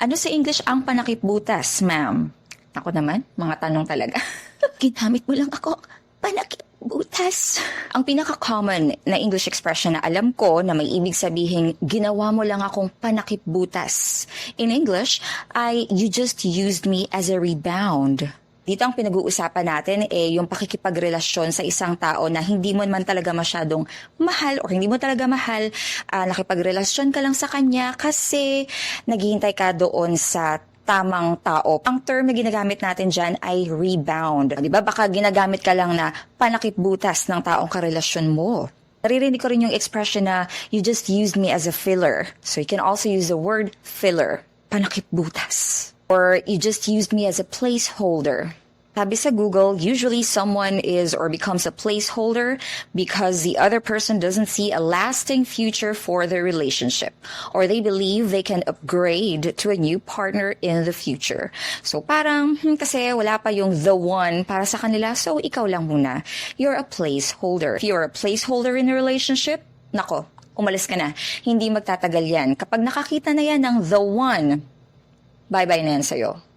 Ano sa English ang panakipbutas, ma'am? Ako naman, mga tanong talaga. Ginamit mo lang ako, panakipbutas. Ang pinaka-common na English expression na alam ko na may ibig sabihin, ginawa mo lang akong panakipbutas. In English, ay you just used me as a rebound. Dito ang pinag-uusapan natin eh yung pakikipagrelasyon sa isang tao na hindi mo man talaga masyadong mahal or hindi mo talaga mahal, ah, nakipagrelasyon ka lang sa kanya kasi naghihintay ka doon sa tamang tao. Ang term na ginagamit natin dyan ay rebound. Di ba? Baka ginagamit ka lang na panakipbutas ng taong karelasyon mo. Naririnig ko rin yung expression na you just used me as a filler. So you can also use the word filler. Panakipbutas. Or you just used me as a placeholder. Sabi sa Google, usually someone is or becomes a placeholder because the other person doesn't see a lasting future for their relationship or they believe they can upgrade to a new partner in the future. So parang, hmm, kasi wala pa yung the one para sa kanila, so ikaw lang muna. You're a placeholder. If you're a placeholder in a relationship, nako, umalis ka na. Hindi magtatagal yan. Kapag nakakita na yan ng the one, bye-bye na yan sa'yo.